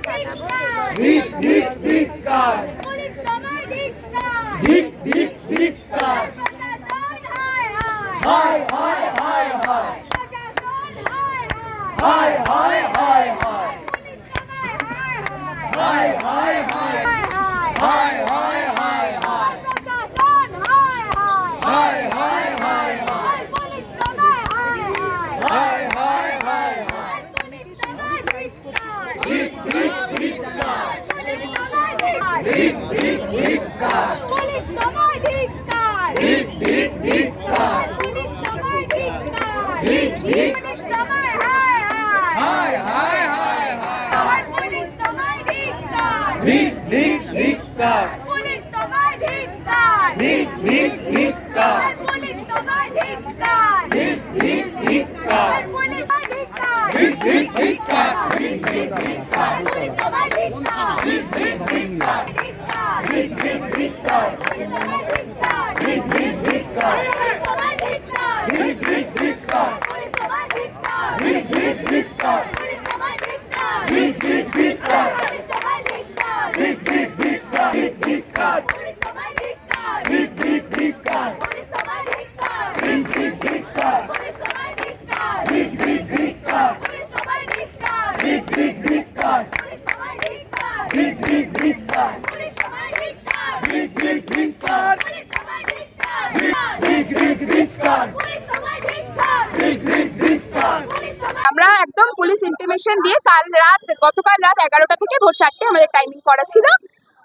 ধিক ধিক ধিক্কার পুলিশ তোমায় ধিক্কার ধিক ধিক ধিক্কার প্রশাসন হায় হায় হায় হায় হায় হায় হায় হায় হায় হায় হায় ঠিক ঠিক ঠিক কার পুলিশ তোমায় ঠিক কার ঠিক ঠিক ঠিক কার পুলিশ তোমায় ঠিক কার ঠিক ঠিক পুলিশ তোমায় হায় হায় হায় হায় হায় পুলিশ তোমায় ঠিক কার ঠিক ঠিক ঠিক কার পুলিশ তোমায় ঠিক কার ঠিক ঠিক ঠিক কার পুলিশ তোমায় ঠিক কার ঠিক ঠিক ঠিক কার Thank you. আমরা একদম পুলিশ ইন্টিমেশন দিয়ে কাল রাত, গতকাল রাত এগারোটা থেকে ভোর চারটে আমাদের টাইমিং করা ছিল।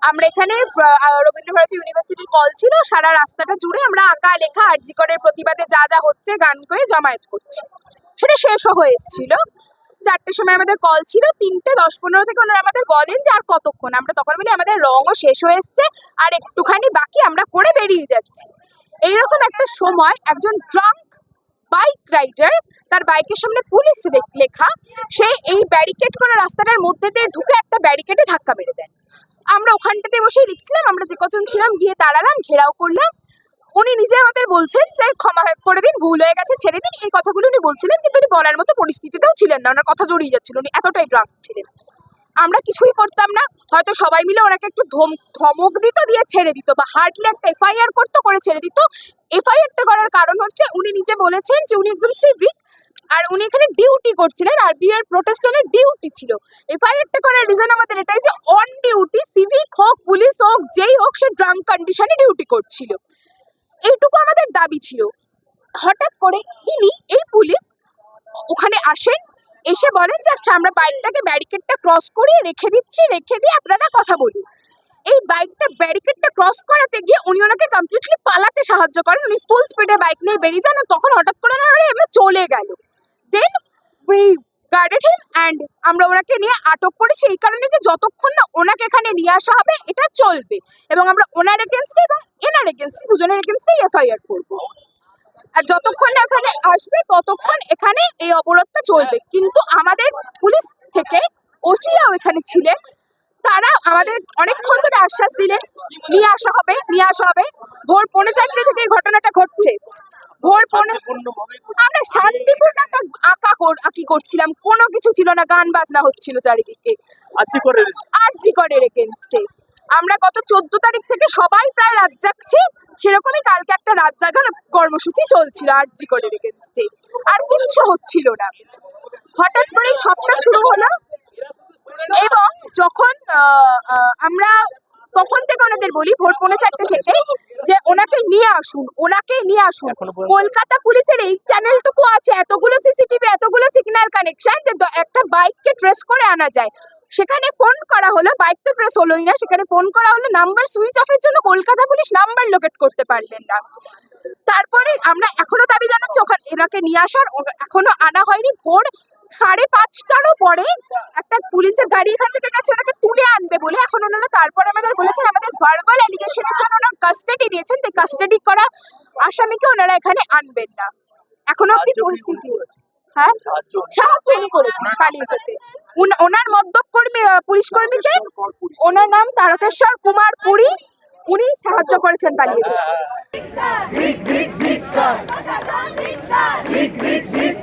আমরা এখানে রবীন্দ্রভারতী ইউনিভার্সিটির কল ছিল। সারা রাস্তাটা জুড়ে আমরা আঁকা, লেখা আরজিকরের প্রতিবাদে যা যা হচ্ছে, গান করে জমায়েত করছি। সেটা শেষও হয়ে এসেছিল। চারটের সময় আমাদের কল ছিল, তিনটে দশ পনেরো থেকে ওনারা আমাদের বলেন যে আর কতক্ষণ। আমরা তখন বলি আমাদের রঙও শেষ হয়ে এসছে, আর একটুখানি বাকি আমরা করে বেরিয়ে যাচ্ছি। এইরকম একটা সময় একজন ড্রাঙ্ক বাইক রাইডার তার বাইকের সামনে পুলিশ লেখা, সে এই ব্যারিকেড করা রাস্তাটার মধ্যে দিয়ে ঢুকে একটা ব্যারিকেডে ধাক্কা মেরে দেয়। আমরা ওখানটাতে বসেই লিখছিলাম আমরা যে কজন ছিলাম, গিয়ে দাঁড়ালাম, ঘেরাও করলাম। উনি নিজে আমাদের বলছেন যে, ক্ষমা করে দিন, ভুল হয়ে গেছে, ছেড়ে দিন। এই কথাগুলো উনি বলছিলেন, কিন্তু উনি বলার মতো পরিস্থিতিতেও ছিলেন না, ওনার কথা জড়িয়ে যাচ্ছিল। উনি এতটাই ড্রাঙ্ক ছিলেন। আমরা কিছুই করতাম না। হয়তো সবাই মিলে ওনাকে একটু ধম, ধমক দিত, দিয়ে ছেড়ে দিত বা হার্ডলি একটা এফআইআর করতো, করে ছেড়ে দিত। এফআইআরটা করার কারণ হচ্ছে উনি নিজে বলেছেন যে উনি একজন সিভিক আর উনি এখানে ডিউটি করছিলেন। আর বিয়ের প্রোটেস্টনের ডিউটি ছিল। এফআইআরটা করার রিজন আমাদের এটাই যে অন ডিউটি সিভিক হোক পুলিশ হোক, যেই হোক, সে ড্রাঙ্ক কন্ডিশনে ডিউটি করছিল। এইটুকু আমাদের দাবি ছিল। হঠাৎ করে ইনি, এই পুলিশ ওখানে আসেন এসে বলেন যে আচ্ছা আমরা বাইকটাকে ব্যারিকেডটা ক্রস করিয়ে রেখে দিচ্ছি, রেখে দিয়ে আপনারা কথা বলুন। এই বাইকটা ব্যারিকেডটা ক্রস করাতে গিয়ে উনি ওনাকে কমপ্লিটলি পালাতে সাহায্য করেন। উনি ফুল স্পিডে বাইক নিয়ে বেরিয়ে যান তখন হঠাৎ করে না এমনি চলে গেল। Then we guarded him and আমরা ওনাকে নিয়ে আটক করেছি এই কারণে যে, যতক্ষণ না ওনাকে এখানে নিয়ে আসা হবে, এটা চলবে। এবং আমরা ওনার এগেনস্টে এবং এনার এগেনস্টে দুজনের এগেনস্টেই এফআইআর করব। আর যতক্ষণ না এখানে আসবে ততক্ষণ এখানে এই অবরোধটা চলবে। কিন্তু আমাদের পুলিশ থেকে ওসিরাও এখানে ছিলেন। তারা আমাদের অনেকক্ষণ ধরে আশ্বাস দিলেন নিয়ে আসা হবে নিয়ে আসা হবে। ভোর পৌনে চারটে থেকে এই ঘটনাটা ঘটছে। ভোর পৌনে আমরা শান্তিপূর্ণ একটা আঁকা কর- আঁকি করছিলাম। কোনো কিছু ছিল না গান বাজনা হচ্ছিল চারিদিকে। করে আর জি করের এগেনস্টে আমরা গত চোদ্দ তারিখ থেকে সবাই প্রায় রাত জাগছি। সেরকমই কালকে একটা রাত জাগার কর্মসূচি চলছিল আর জি করের এগেনস্টে আর কিচ্ছু হচ্ছিল না। হঠাৎ করেই সবটা শুরু হলো। এবং যখন আমরা তখন থেকে ওনাদের বলি ভোর পৌনে চারটে থেকে যে ওনাকে নিয়ে আসুন ওনাকে নিয়ে আসুন। কলকাতা পুলিশের এই চ্যানেলটুকু আছে এতগুলো সিসিটিভি এতগুলো সিগন্যাল কানেকশন যে একটা বাইককে ট্রেস করে আনা যায়। সেখানে ফোন করা হলো বাইক তো ট্রেস হলোই না সেখানে ফোন করা হলো নাম্বার সুইচ অফের জন্য কলকাতা পুলিশ নাম্বার লোকেট করতে পারলেন না তারপরে আমরা এখনও দাবি জানাচ্ছি ওখানে এনাকে নিয়ে আসার এখনও আনা হয়নি ভোর সাড়ে পাঁচটারও পরে একটা পুলিশের গাড়ি এখান থেকে গেছে ওনাকে তুলে আনবে বলে এখন ওনারা তারপরে আমাদের বলেছেন আমাদের ভার্বাল অ্যালিগেশনের জন্য ওনারা কাস্টাডি নিয়েছেন তাই কাস্টাডি করা আসামিকে ওনারা এখানে আনবেন না এখনও অব্দি পরিস্থিতি। হ্যাঁ উনি চুরি করেছে পালিয়েছে ওনার মদ্যপ কর্মী পুলিশ কর্মীকে ওনার নাম তারকেশ্বর কুমার পুরী উনি সাহায্য করেছেন পালিয়েছে ভিক ভিক ভিক ভিক ভিক ভিক ভিক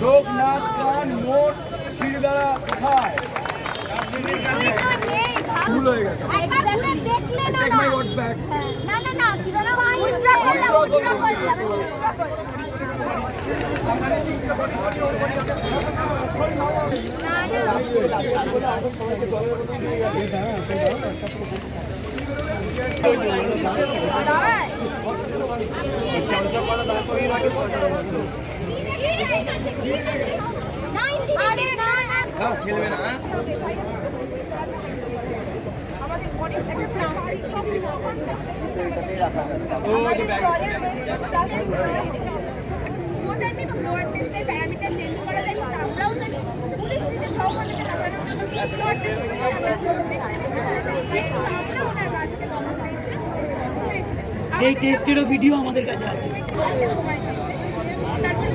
চোখ নাক কান মোট শিরদাঁড়া কোথায় ভুল হয়ে গেছে না. না না করলাম না না আরে না ব্লাড টেস্টের প্যারামিটার চেঞ্জ করা যায় কিন্তু আমরাও জানি পুলিশ নিজে সহকর্মীকে বাঁচানোর জন্য কি ব্লাড টেস্ট করেছে আমরা দেখতে পেয়েছি কিন্তু আমরা ওনার গা থেকে দমন পেয়েছিলাম দমন পেয়েছিলাম সেই টেস্টেরও ভিডিও আমাদের কাছে আছে। সময় চেয়েছে তারপরে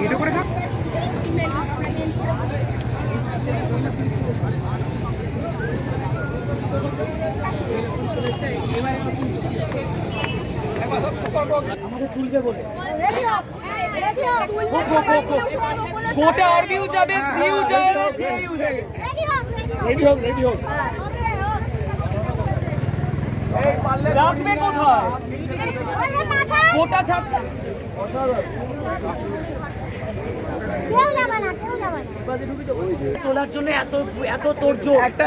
এটা করে খা ইমেল আমরা মেল করে তুলবে বলে। গোটা আরবিও যাবে সিউ যাবে। রেডি হোক রেডি হোক। রাখবে কোথায়? গোটা ছাড় তোলার জন্য এত এত তোরজ একটা